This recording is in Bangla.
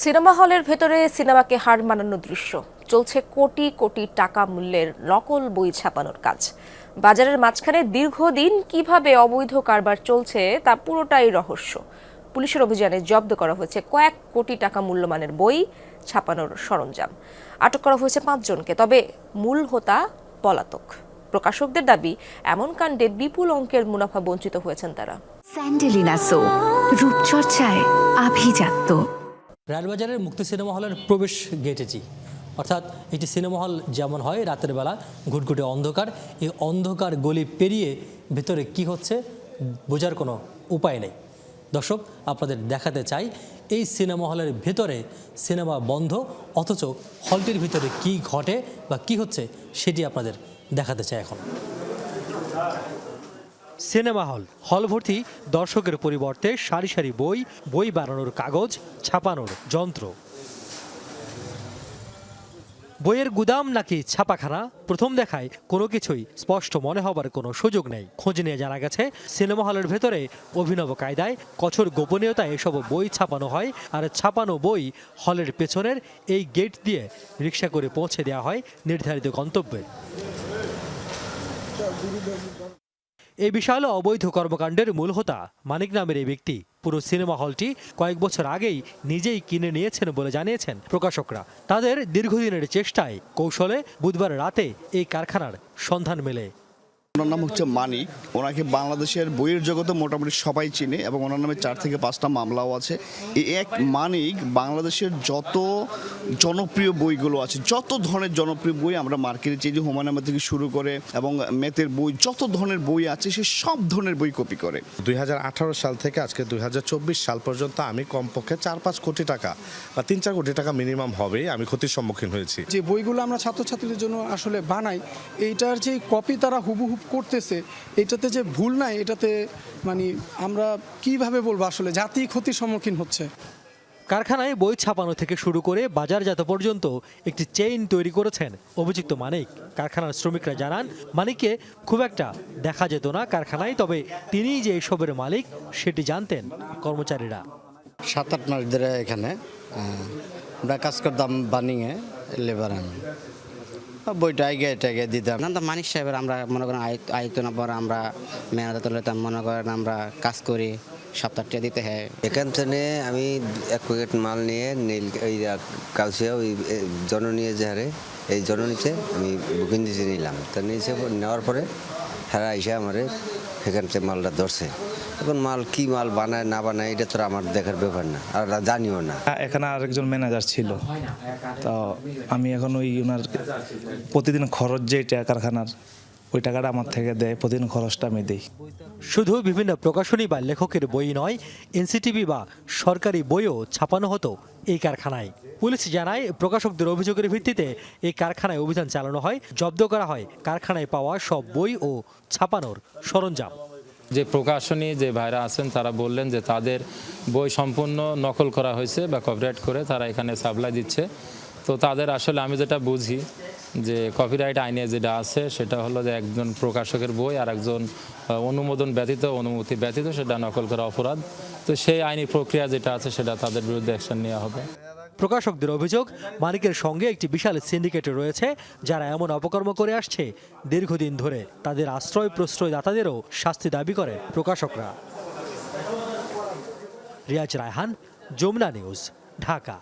সিনেমা হলের ভেতরে সিনেমাকে হার মানানো দৃশ্য। চলছে কোটি কোটি টাকা মূল্যের নকল বই ছাপানোর কাজ। বাজারের মাঝখানে দীর্ঘদিন কীভাবে অবৈধ কারবার চলছে তা পুরোটাই রহস্য। পুলিশের অভিযানে জব্দ করা হয়েছে কয়েক কোটি টাকা মূল্যমানের বই ছাপানোর সরঞ্জাম। আটক করা হয়েছে পাঁচজনকে, তবে মূল হোতা পলাতক। প্রকাশকদের দাবি, এমন কাণ্ডে বিপুল অঙ্কের মুনাফা বঞ্চিত হয়েছেন তারা। রূপচর্চায় আভিজাত্য। রায়বাজারের মুক্তি সিনেমা হলের প্রবেশ গেট এটি অর্থাৎ এটি সিনেমা হল যেমন হয়, রাতের বেলা ঘুটঘুটে অন্ধকার। এই অন্ধকার গলি পেরিয়ে ভেতরে কি হচ্ছে, বোঝার কোনো উপায় নেই। দর্শক, আপনাদের দেখাতে চাই, এই সিনেমা হলের ভেতরে সিনেমা বন্ধ, অথচ হলটির ভিতরে কি ঘটে বা কি হচ্ছে, সেটি আপনাদের দেখাতে চাই এখন। Cinema hall. হল ভর্তি দর্শকের পরিবর্তে সারি সারি বই বই বানানোর কাগজ, ছাপানোর যন্ত্র। বইয়ের গুদাম নাকি ছাপাখানা? প্রথম দেখায় কোনো কিছুই। স্পষ্ট মনে হবার কোনো সুযোগ নেই। খোঁজ নিয়ে জানা গেছে, সিনেমা হলের ভেতরে অভিনব কায়দায় কঠোর গোপনীয়তায় এসব বই ছাপানো হয় আর ছাপানো বই হলের পেছনের এই গেট দিয়ে রিক্সা করে পৌঁছে দেওয়া হয় নির্ধারিত গন্তব্যে। এই বিশাল অবৈধ কর্মকাণ্ডের মূল হোতা মানিক নামের এই ব্যক্তি। পুরো সিনেমা হলটি কয়েক বছর আগেই নিজেই কিনে নিয়েছেন বলে জানিয়েছেন প্রকাশকরা। তাদের দীর্ঘদিনের চেষ্টায় কৌশলে বুধবার রাতে এই কারখানার সন্ধান মেলে। ওনার নাম হচ্ছে মানিক। ওনাকে বাংলাদেশের বইয়ের জগতে মোটামুটি সবাই চিনে এবং ওনার নামে চার থেকে পাঁচটা মামলাও আছে। এই এক মানিক বাংলাদেশের যত জনপ্রিয় বইগুলো আছে যত ধরনের জনপ্রিয় বই আমরা মার্কেটে চেয়ে যে হুমায়ুন থেকে শুরু করে এবং মেতের বই যত ধরনের বই আছে সে সব ধরনের বই কপি করে। দুই হাজার আঠারো সাল থেকে আজকে দুই হাজার চব্বিশ সাল পর্যন্ত আমি কমপক্ষে চার পাঁচ কোটি টাকা বা তিন চার কোটি টাকা মিনিমাম হবে আমি ক্ষতির সম্মুখীন হয়েছি। যে বইগুলো আমরা ছাত্রছাত্রীদের জন্য আসলে বানাই এইটার যে কপি তারা হুবহুব করতেছে এটাতে যে ভুল নাই এটাতে মানে আমরা কীভাবে বলব আসলে? জাতি ক্ষতির সম্মুখীন হচ্ছে। কারখানায় বই ছাপানো থেকে শুরু করে বাজারজাত পর্যন্ত একটি চেইন তৈরি করেছেন অভিযুক্ত মানিক। কারখানার শ্রমিকরা জানান মানিককে খুব একটা দেখা যেত না কারখানায় তবে তিনিই যে এসবের মালিক সেটি জানতেন কর্মচারীরা। সাত আট মাস ধরে এখানে আমরা কাজ করতাম বানিংয়ে লেবার আমি। বইটা আগে টাগে দিতাম। না তো মানিক সাহেবের আমরা মনে করেন আয়ত আয়ত পর আমরা মেহনত লইতাম মনে করেন আমরা কাজ করি সপ্তাহটা দিতে হয়। এখান থেকে আমি এক প্যাকেট মাল নিয়ে নীল ওই কালসিয়া ওই জননীয় যে হারে এই জননীতে আমি বুকিং দিতে নিলাম। তা নিচে নেওয়ার পরে হ্যাঁ এসে আমারে সেখান থেকে মালটা ধরছে। এখন মাল কি মাল বানায় না বানায় এটা তো আমার দেখার ব্যাপার না আর জানিও না। এখানে আরেকজন ম্যানেজার ছিল। তো আমি এখন ওই ওনার প্রতিদিন খরচ যেটা কারখানার ওই টাকাটা আমার থেকে দেয় প্রতিদিন খরচটা আমি দিই। শুধু বিভিন্ন প্রকাশনী বা লেখকের বই নয় এনসিটিভি বা সরকারি বইও ছাপানো হতো এই কারখানায়। পুলিশ জানায় প্রকাশকদের অভিযোগের ভিত্তিতে এই কারখানায় অভিযান চালানো হয় জব্দ করা হয় কারখানায় পাওয়া সব বই ও ছাপানোর সরঞ্জাম। যে প্রকাশনী যে ভাইরা আছেন, তারা বললেন যে তাদের বই সম্পূর্ণ নকল করা হয়েছে বা কপিরাইট করে তারা এখানে সাপ্লাই দিচ্ছে। তো তাদের আসলে আমি যেটা বুঝি যে কপিরাইট আইনে যেটা আছে, সেটা হলো যে একজন প্রকাশকের বই আর একজন অনুমোদন ব্যতীত, অনুমতি ব্যতীত সেটা নকল করা অপরাধ। তো সেই আইনি প্রক্রিয়া যেটা আছে, সেটা তাদের বিরুদ্ধে অ্যাকশন নেওয়া হবে। প্রকাশকদের অভিযোগ মালিকের সঙ্গে একটি বিশাল সিন্ডিকেট রয়েছে যারা এমন অপকর্ম করে আসছে দীর্ঘদিন ধরে। তাদের আশ্রয় প্রশ্রয়দাতাদেরও শাস্তি দাবি করে প্রকাশকরা। রিয়াজ রায়হান, যমুনা নিউজ, ঢাকা।